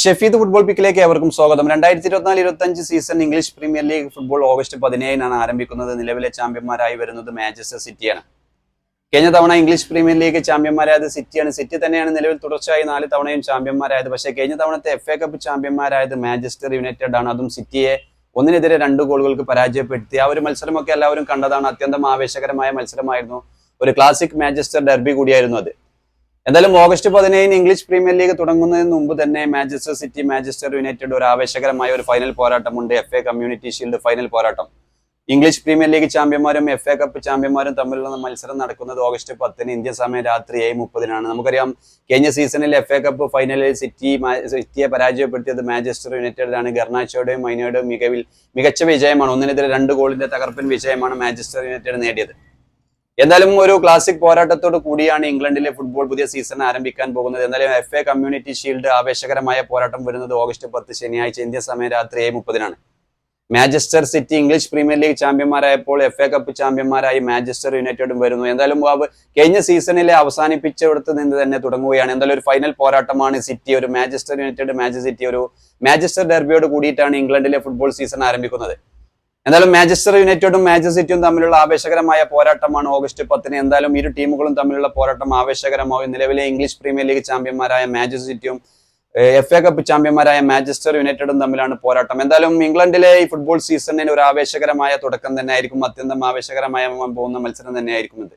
Shefeed football പിക്കിലേക്ക് ഏവർക്കും സ്വാഗതം. രണ്ടായിരത്തി ഇരുപത്തിനാല് ഇരുപത്തി അഞ്ച് season English premier league football August പതിനേഴിനാണ് ആരംഭിക്കുന്നത്. നിലവിലെ ചാമ്പ്യന്മാരായി വരുന്നത് മാഞ്ചസ്റ്റർ സിറ്റിയാണ്. കഴിഞ്ഞ തവണ ഇംഗ്ലീഷ് പ്രീമിയർ ലീഗ് ചാമ്പ്യന്മാരായത് സിറ്റിയാണ്. സിറ്റി തന്നെയാണ് നിലവിൽ തുടർച്ചയായി നാല് തവണയും ചാമ്പ്യന്മാരായത്. പക്ഷേ കഴിഞ്ഞ തവണത്തെ എഫ് എ കപ്പ് ചാമ്പ്യന്മാരായത് മാഞ്ചസ്റ്റർ യുണൈറ്റഡ് ആണ്. അതും സിറ്റിയെ ഒന്നിനെതിരെ രണ്ട് ഗോളുകൾക്ക് പരാജയപ്പെടുത്തി. ആ ഒരു മത്സരമൊക്കെ എല്ലാവരും കണ്ടതാണ്. അത്യന്തം ആവേശകരമായ മത്സരമായിരുന്നു. ഒരു ക്ലാസിക് മാഞ്ചസ്റ്റർ ഡെർബി കൂടിയായിരുന്നു അത്. എന്തായാലും ഓഗസ്റ്റ് പതിനേഴിന് ഇംഗ്ലീഷ് പ്രീമിയർ ലീഗ് തുടങ്ങുന്നതിന് മുമ്പ് തന്നെ മാഞ്ചസ്റ്റർ സിറ്റി മാഞ്ചസ്റ്റർ യുണൈറ്റഡ് ഒരു ആവേശകരമായ ഒരു final പോരാട്ടമുണ്ട്. F A community shield final പോരാട്ടം. ഇംഗ്ലീഷ് പ്രീമിയർ ലീഗ് ചാമ്പ്യന്മാരും എഫ് എ കപ്പ് ചാമ്പ്യന്മാരും തമ്മിലുള്ള മത്സരം നടക്കുന്നത് ഓഗസ്റ്റ് പത്തിന് ഇന്ത്യൻ സമയം രാത്രി ഏഴ് മുപ്പതിനാണ്. നമുക്കറിയാം കഴിഞ്ഞ സീസണിൽ എഫ് എ കപ്പ് ഫൈനലിൽ സിറ്റി സിറ്റിയെ പരാജയപ്പെടുത്തിയത് മാഞ്ചസ്റ്റർ യുണൈറ്റഡിലാണ്. ഗർണാച്ചോയുടെയും മൈനോയുടെയും മികവിൽ മികച്ച വിജയമാണ്. ഒന്നിനെതിരെ രണ്ട് ഗോളിന്റെ തകർപ്പൻ വിജയമാണ് മാഞ്ചസ്റ്റർ യുണൈറ്റഡ് നേടിയത്. എന്തായാലും ഒരു ക്ലാസിക് പോരാട്ടത്തോട് കൂടിയാണ് ഇംഗ്ലണ്ടിലെ ഫുട്ബോൾ പുതിയ സീസൺ ആരംഭിക്കാൻ പോകുന്നത്. എന്തായാലും എഫ് എ കമ്മ്യൂണിറ്റി ഷീൽഡ് ആവേശകരമായ പോരാട്ടം വരുന്നത് ഓഗസ്റ്റ് പത്ത് ശനിയാഴ്ച ഇന്ത്യൻ സമയം രാത്രി ഏഴ് മുപ്പതിനാണ്. Manchester city English premier league ചാമ്പ്യന്മാരായപ്പോൾ F A cup ചാമ്പ്യന്മാരായി മാഞ്ചസ്റ്റർ യുണൈറ്റഡും വരുന്നു. എന്തായാലും ബാബ് കഴിഞ്ഞ സീസണിലെ അവസാനിപ്പിച്ചിടത്ത് നിന്ന് തന്നെ തുടങ്ങുകയാണ്. എന്തായാലും ഒരു ഫൈനൽ പോരാട്ടമാണ് സിറ്റി ഒരു മാഞ്ചസ്റ്റർ യുണൈറ്റഡ് മാഞ്ചസ്റ്റർ സിറ്റി ഒരു മാഞ്ചസ്റ്റർ ഡെർബിയോട് കൂടിയിട്ടാണ് ഇംഗ്ലണ്ടിലെ ഫുട്ബോൾ സീസൺ ആരംഭിക്കുന്നത്. എന്തായാലും മാഞ്ചസ്റ്റർ യുണൈറ്റഡും മാഞ്ചസ്റ്റർ സിറ്റിയും തമ്മിലുള്ള ആവേശകരമായ പോരാട്ടമാണ് ഓഗസ്റ്റ് പത്തിന്. എന്തായാലും ഇരു ടീമുകളും തമ്മിലുള്ള പോരാട്ടം ആവേശകരമാവും. നിലവിലെ ഇംഗ്ലീഷ് പ്രീമിയർ ലീഗ് ചാമ്പ്യന്മാരായ മാഞ്ചസ്റ്റർ സിറ്റിയും എഫ് എ കപ്പ് ചാമ്പ്യന്മാരായ മാഞ്ചസ്റ്റർ യുണൈറ്റഡും തമ്മിലാണ് പോരാട്ടം. എന്തായാലും ഇംഗ്ലണ്ടിലെ ഈ ഫുട്ബോൾ സീസണിന് ഒരു ആവേശകരമായ തുടക്കം തന്നെ ആയിരിക്കും അത്യന്തം ആവേശകരമായ പോകുന്ന മത്സരം തന്നെയായിരിക്കും ഇത്.